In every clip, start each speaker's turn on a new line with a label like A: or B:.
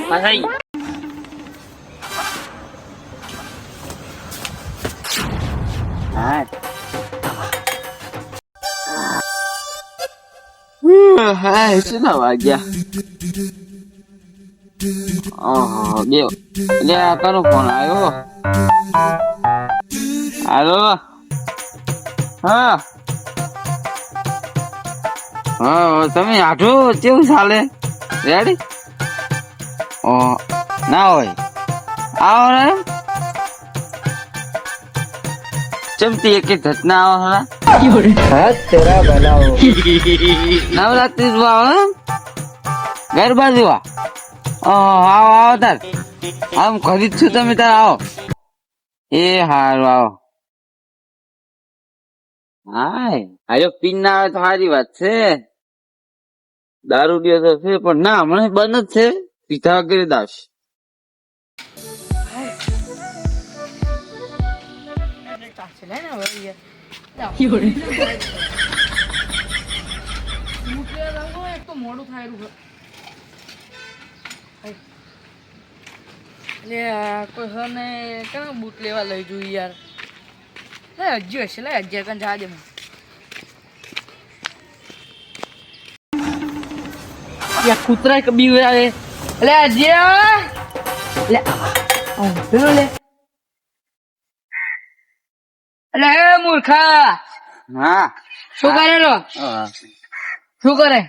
A: થઈ હા હા કેટલા વાગ્યા ઓહો બે લે આ તારો ફોન આવ્યો હાલો હા હા તમે આઠો કેવું ચાલે રેડી ઓ ના હોય. આવો ને. ચમતી એક ધત ના આવો હલા
B: હાથ તેરા બનાવો.
A: નવરાત્રી આવો ગરબા જોવા આવો આવો તાર. આમ ખરીદ છું તમે તાર આવો. એ હારું આવો. હાય આજો પીન ના આવે તો સારી વાત છે. દારૂ ડીઓ તો છે પણ ના મને બંધ જ છે. વગેરે દાસ
C: મોડું થાય કોઈ હને કેમ બૂટ લેવા લઈ જવું યાર લે હજી હશે લે હજી કન જા દે યા કૂતરા કે બી આવે. લે હજી લે પેલો લે. લે મૂર્ખા.
A: હા.
C: શું કરેલો
A: હા.
C: શું કરે?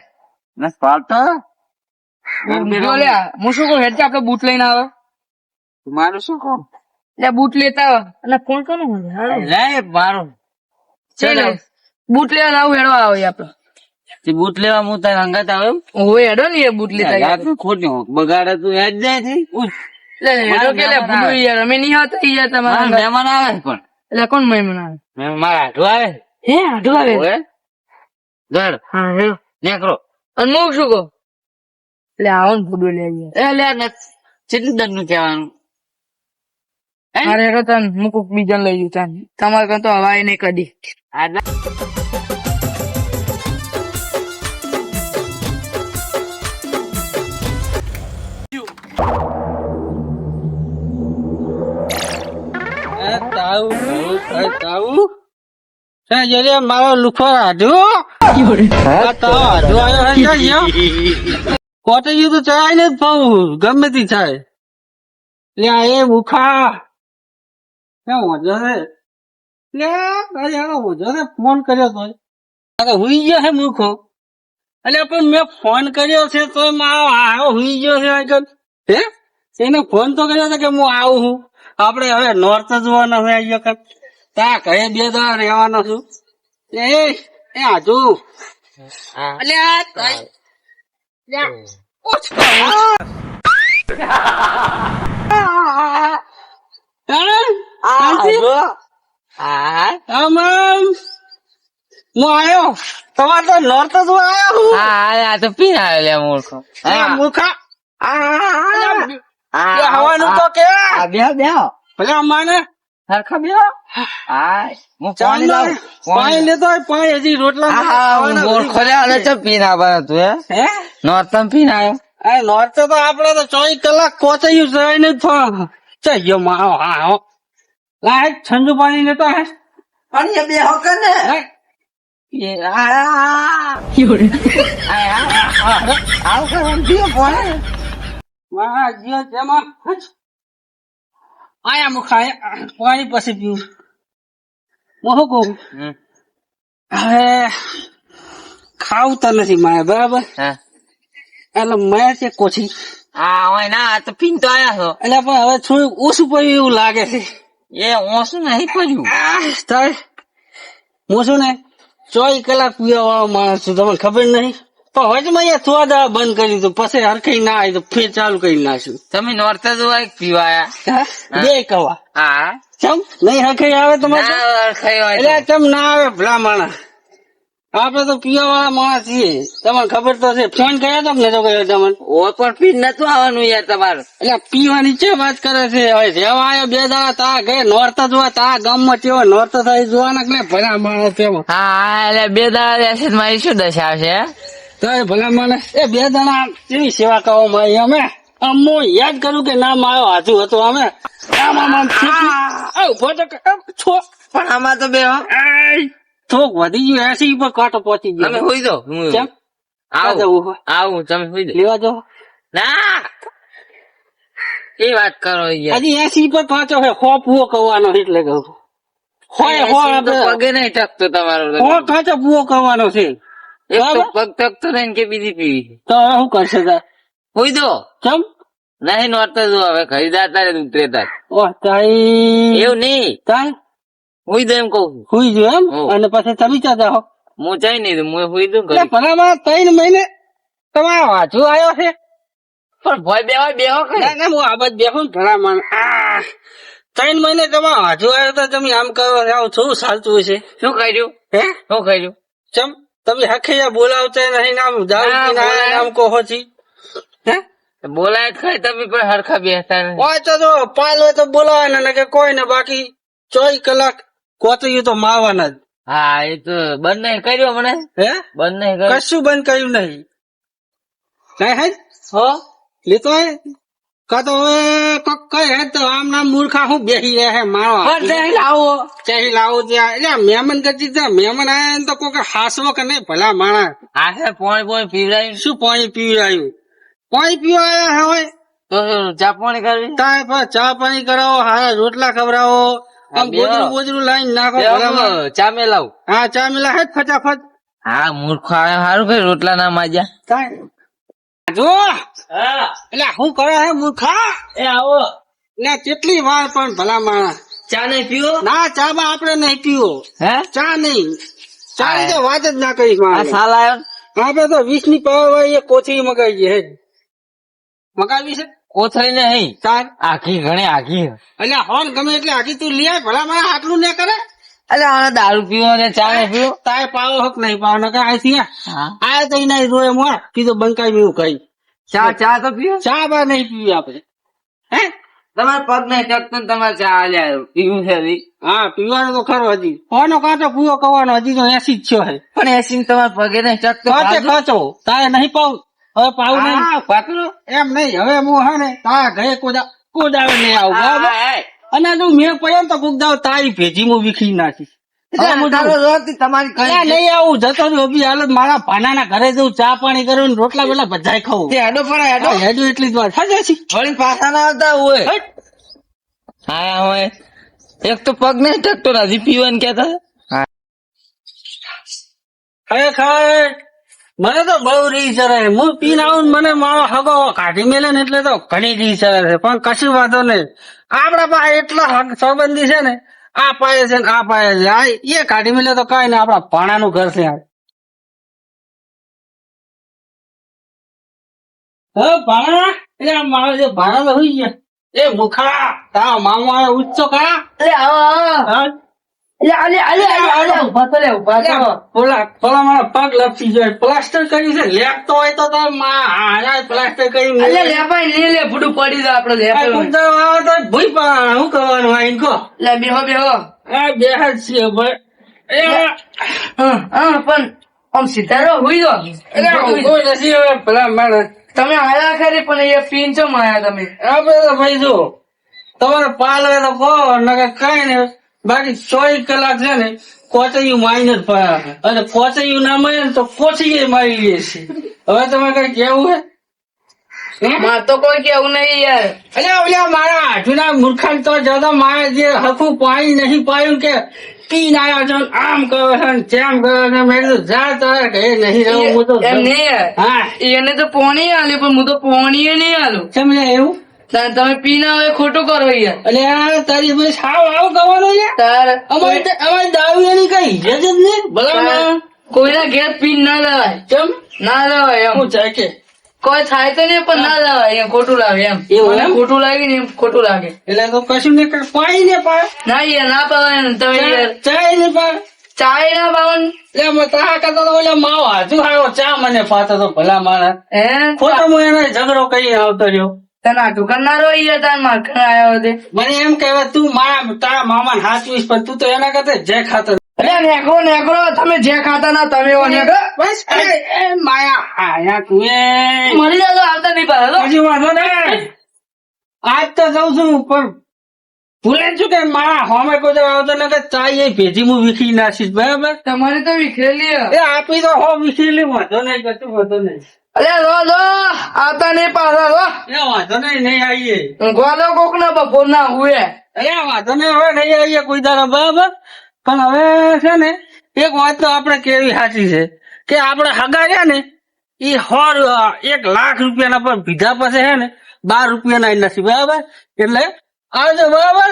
A: ના પાડતો
C: જો લે હું શું કહું હેડ આપણે બૂટ લઈને આવે.
A: મારું શું કહું?
C: લે બૂટ લેતા આવે. અને ફોન કરો
A: લે મારું.
C: ચાલો બૂટ લેવા આવું હેડવા આવે આપડે
A: તે બૂટ લેવા હું તારે હંગાત આવ્યો
C: ઓય હેડો ને એ બૂટ લેતા
A: યાર ખોટ્યો બગાડે તું યાદ જાય છે.
C: લે હેડો કે લે ભૂલું યાર અમે નહીં આવતા યાર તમારા
A: મહેમાન આવે પણ
C: એટલે કોણ મહેમાન આવે?
A: મહેમાન મારા આઢો આવે?
C: હે આઢો આવે?
A: ઓય. ધર
C: હા હેડો.
A: નેકરો
C: અને હું શું કહું? એટલે આવો ને ભૂડો લઈ આવીએ.
A: એ લે ને કેટલી દરનું કહેવાનું.
C: અરે હેડો તને મૂકું બીજાને લઈ જઉં તમારે તો હવાય નહીં કદી.
A: આટલા મારો લુખો આવ્યો કોટે ગયું તો? ચડાય ને પાઉં ગમે તે થાય. લે આ એ મુખા. ક્યાં વાંધો છે લે અરે આનો વાંધો છે ફોન કર્યો તો અરે હુઈ ગયો છે મુખો. અલ્યા પણ મેં ફોન કર્યો છે તો મારો આવો હુઈ ગયો છે આગળ. હે? એને ફોન તો કર્યો છે કે હું આવું છું. આપણે હવે નોર્થ જોવાનો હોય અહીંયા તા કહે બે દાડા રહેવાનો છું. એ એ આજુ.
C: એટલે આ
A: તમારે તો નોર્થ જ આવ્યો હું
D: આ તો પીને આવ્યો મૂર્ખો.
A: આ મુખા આ હવાનું તો કે.
D: બે બે
A: પેલા માને
D: સરખા બે આ હું પાણી લાવું
A: પાણી લેતો હોય પાણી હજી રોટલા
D: આ મૂર્ખો લે અને ચમ પીને આવવાનો તું હે?
A: હે?
D: નોર્તમ પીને આવ્યો.
A: તો આપડે તો ચોવીસ કલાક કોચાયું જઈને જ ફોન ચાલ્યો મારો હા હો લાય ઠંડુ પાણી લેતો હે.
D: પાણી બે હોકર ને?
A: લાય.
D: એ આ આ આવ કરવાનું પીઓ પાણી
A: તેમાં આયા મુખા આયા. પાણી પછી પીવું. હું શું કહું. હવે ખાવતા નથી મારે બરાબર? એટલે મેં છે કોછી
D: આ હોય ના તો પીન તો આયા છો.
A: એટલે પણ હવે થોડું ઓછું પડ્યું એવું લાગે છે.
D: એ ઓછું નહીં પડ્યું.
A: તારે હું શું ને ચોવીસ કલાક પીવા વાળો માણસ છું તમને ખબર નહીં? પણ વચમાં દાડા બંધ કરી દીધું. પછી હરખાઈ ના આવી તો ફેર ચાલુ કરી નાખ્યું.
D: તમે નોર્થ જ હોય પીવાયા?
A: બે કવા.
D: હા.
A: ચમ? નહીં હરખાઈ આવે તમારે એટલે ચમ ના આવે ભલા માણસ આપડે તો પીવા વાળા માણસ છીએ. તમને ખબર તો છે. ફોન કર્યો તો નતો કર્યો તમને?
D: ઓ પણ પી નતું આવવાનું યાર તમારે.
A: એટલે પીવાની છે વાત કરે છે? હવે જેવા આયો બે દાડા તા ગયે નોરતા જોવા તા ગામમાં તેવો નોરતા થાય જોવાના કે ભલા માણસ તેમાં
D: હા એટલે બે દાડા રહેશે મારી શું દશા આવશે હે?
A: તો એ ભલા માણસ એ બે જણા કેવી સેવા કરવા માં અમે? આમ યાદ કર્યું કે ના માયો હાજુ હતો અમે. આમ આમ આમ ઊભો તો છો.
D: પણ આમાં તો બે
A: થોક વધી ગયું એસી પર કાંટો પહોંચી
D: તમે
A: ગયો
D: હોઈ દો હું
A: કેમ?
D: આવું આવું તમે હોઈ દો
A: લેવા જાઓ.
D: ના! એ વાત કરો
A: હજી એસી પર પાછો છે હો પૂવો કરવાનો એટલે કહું. હોય હો
D: પગે નહીં ટકતો તમારો
A: હો પાછો પૂવો કરવાનો છે.
D: એક તો
A: બરાબર?
D: પગ ટકતો નહીં કે બીજી પીવી
A: તો હવે શું કરશે તાર
D: હોઈ દો.
A: કેમ
D: નહીં નોરતા જો હવે ખરીદા તારે ઉતરે તાર.
A: ઓહ તાઈ
D: એવું નહીં.
A: તાઈ?
D: હોઈ દો એમ કઉ
A: હુઈ જો એમ? અને પછી તમે ચા જાઓ.
D: હું ચાઈ નહીં હું હોઈ દઉં
A: એટલે ભલામાં ત્રણ મહિને તમારો વાંચો આવ્યો છે?
D: પણ ભય બે હોય બે હો
A: ના હું આ બેઠું ને ભલામાં આ ત્રણ મહિને તમારો વાંચો આવ્યો તો તમે આમ કરો આવું થોડું ચાલતું હશે
D: શું કર્યું?
A: હે?
D: શું કર્યું?
A: ચમ? તમે હખે બોલાવતા નહીં નામ દારૂ. નામ કહો છી હે?
D: બોલાય જ તમે પણ હરખા બેસતા નહીં.
A: હોય તો પાલ હોય તો બોલાવે ને કે કોઈ ને બાકી ચોવીસ કલાક કોતર્યું તો માવાના જ.
D: હા એ તો બંધ નહીં કર્યો મને.
A: હે?
D: બંધ નહીં કર્યો.
A: કશું બંધ કર્યું નહીં. કઈ હે?
D: હો?
A: લેતો હે? કા તો હવે કોક કઈ હે તો આમ નામ મૂર્ખા હું બેહી રહે હે મારો
D: પણ ત્યાં લાવો.
A: ચાહી લાવો ત્યાં એટલે મહેમાન કરતી ત્યાં મહેમાન આયા ને તો કોક હાસવો કે નહીં ભલા માણા
D: આ હે પોણી પોણી પીવડાયું?
A: શું પાણી પીવડાયું? પાણી પીવા આયા હોય
D: તો ચા પાણી કરવી?
A: ચા પાણી કરાવો હારા રોટલા ખવડાવો આમ
D: બે.
A: ગોજરું બોજરું લાઈન નાખો.
D: હું ચા મેલાવ.
A: હા ચા મેલા હે ફટાફટ.
D: હા મૂર્ખો આવ્યો સારું કઈ રોટલા ના માજ્યા.
A: તાય જો
D: હા.
A: એટલે હું કરે હે મૂર્ખા?
D: એ આવો.
A: ને કેટલી વાર પણ ભલા માણસ.
D: ચા નહીં પીવો?
A: ના ચા માં આપડે નહીં પીવો.
D: હે?
A: ચા નહીં. ચા ની તો વાત જ ના કરી
D: આ
A: મારે આપડે તો વીસની પાવ હોય એ કોથળી મગાવી છે. મગાવી છે?
D: કોથળી નહીં.
A: ચા
D: આખી ઘણી આખી.
A: એટલે હોન ગમે એટલે આખી તું લઈ ભલા માણસ આટલું ને કરે.
D: અરે આને દારૂ પીવો ને ચા ને પીવો.
A: તાય પાવો હક નહીં પાવો ને આ
D: હા.
A: આ તો એના રોય મોર કીધું બંકાઈ એવું કઈ
D: ચા ચા તો પીવો
A: ચા બા નહીં પીવી આપણે. હે?
D: તમારે પગ નહીં ને તમારે ચા આલ્યા પીવું છે હજી.
A: હા પીવાનું તો ખરો હજી. કોનો કાંટો પૂરો કરવાનો હજી તો એસી જ હે
D: પણ એસી ને તમારે પગે નહીં ટકતો
A: કાચે કાચો તારે નહીં પાવ. હવે પાવું નહીં.
D: પાતળો.
A: એમ નહીં હવે હું હે ને તારા ઘરે કોદા કોદાવે નહીં આવું બરાબર. અને જો મેં પડ્યો તો કોક દાવ તારી ભેજી હું વિખરી નાખી
D: એટલે
A: હવે હું
D: તારો
A: જોઉં.
D: રોજ તમારી કઈ
A: નહીં આવું જતો હાલત મારા ભાનાના ઘરે જવું ચા પાણી કરું રોટલા પેલા બધાય ખાવું
D: તે હેડો પણ હેડો.
A: હા, એટલી જ વાત હા છે.
D: વળી પાછા ના આવતા હોય. હા હોય એક તો પગ નહીં ટકતો ને હજી પીવાનું કેતા
A: ખરેખર. મને તો બહુ રીસ ચડે હું પીન આવું મને મારો હગો કાઢી મેલે ને એટલે તો ઘણી રીસ ચડે છે. પણ કશું વાંધો નહીં. આપડા પાસે એટલો હક સંબંધી છે ને આ પાયે છે ને આ પાયે છે. આ એ કાઢી મેલે તો કઈ ને આપડા ભાણાનું ઘર છે ભાણા એટલે મારો જે ભાણા તો ગયા. એ મુખા તારા મામા ઉચ્ચો કા?
C: અલે આવો
A: પ્લાસ્ટર કરી છે લેપતો હોય તો તારમાં હારા પ્લાસ્ટર
C: કરી લે ભાઈ લે લે ભૂડું પડી જાય આપડે
A: ભૂઈ શું કરવાનું આઈ ઇનકો?
C: લે બેહો બેહો.
A: આ બેહ છીએ ભાઈ. એ
C: હા હા પણ આમ સીધારો હુઈ દો
A: નથી પેલા માણસ
C: તમે આયા ખરી પણ એ પીન છો માયા તમે?
A: આપણે ભાઈ જો તમારે પાલ હોય તો કહો નકર કઈ ને બાકી ચોવીસ કલાક છે ને કોચૈયું જ પડ્યા અને કોચૈયું ના મળે તો કોચી મારી લે છે. હવે તમે કઈ કેવું હે? હે?
C: તો કોઈ કેવું નહીં યાર.
A: અલ્યા ઓલા મારા હાથુના મૂર્ખાન તો જતો મારે જે હકું પાણી નહીં પાયું કે પી ના છો આમ કરો છો ને તેમ કરો છો મેં કીધું જા તારે ઘરે નહીં રહું. હું તો
C: એમ નહીં
A: હા.
C: એને તો પોણી આલ્યું પણ હું તો પોણી નહીં આલું.
A: સમજ્યા એવું?
C: તમે પીના હવે ખોટું કરો યાર
A: અલ્યા તારી ભાઈ સાવ આવું કરવાનું છે?
C: તાર
A: અમારે દારૂ એની કઈ ઇજ્જત જ નહીં? ભલા
C: કોઈના ઘેર પીન ના લેવાય.
A: કેમ?
C: ના લેવાય એમ.
A: હું કે?
C: કોઈ થાય તો નહીં પણ ના લાવે એમ ખોટું લાગે એમ.
A: એવું?
C: ખોટું લાગે ને એમ ખોટું લાગે.
A: એટલે તો કશું ને પાણી ને પા
C: ના યાર ના પાવાય ને તમે યાર.
A: ચાય ને પા
C: ચાય ના પાવન
A: એટલે તારા કરતા તો ઓલા માવો હાથું આવ્યો ચા મને પાતો તો ભલા માણસ
C: હે?
A: ખોટો હું એને ઝઘડો કરી આવતો રહ્યો?
C: તને કરનારો માખણ આવ્યો તે
A: મને એમ કહેવાય તું મારા તારા મામા હાચવીશ પણ તું તો એના કરતા જે ખાતો
C: અરે નેકરો નેકરો તમે જે ખાતા ના તમે
A: બસ માયા આયા તું એ.
C: મરી તો આવતા નહીં પાછા
A: હજી વાંધો ને આજ તો જઉં છું પણ ભૂલે છું કે મારા હોમે કોઈ આવતો ને કે ચાય એ ભેજી હું વિખી નાખીશ બરાબર?
C: તમારી તો વિખરેલી.
A: એ આપી તો હો વિખરેલી વાંધો નહીં કશું વાંધો નહીં.
C: અરે લો લો આવતા નહીં પાછા લો.
A: એ વાંધો નહીં નહીં આવીએ.
C: ગોલો કોક ના બપોર ના હુએ.
A: એ વાંધો નહીં હવે નહીં આવીએ કોઈ દાડા બરાબર? પણ હવે છે ને એક વાત તો આપણે કેવી સાચી છે કે આપણે હગાડ્યા ને એ હોર એક લાખ રૂપિયાના પર ભીધા પાસે છે ને બાર રૂપિયાના નથી બરાબર? એટલે આવજો બરાબર?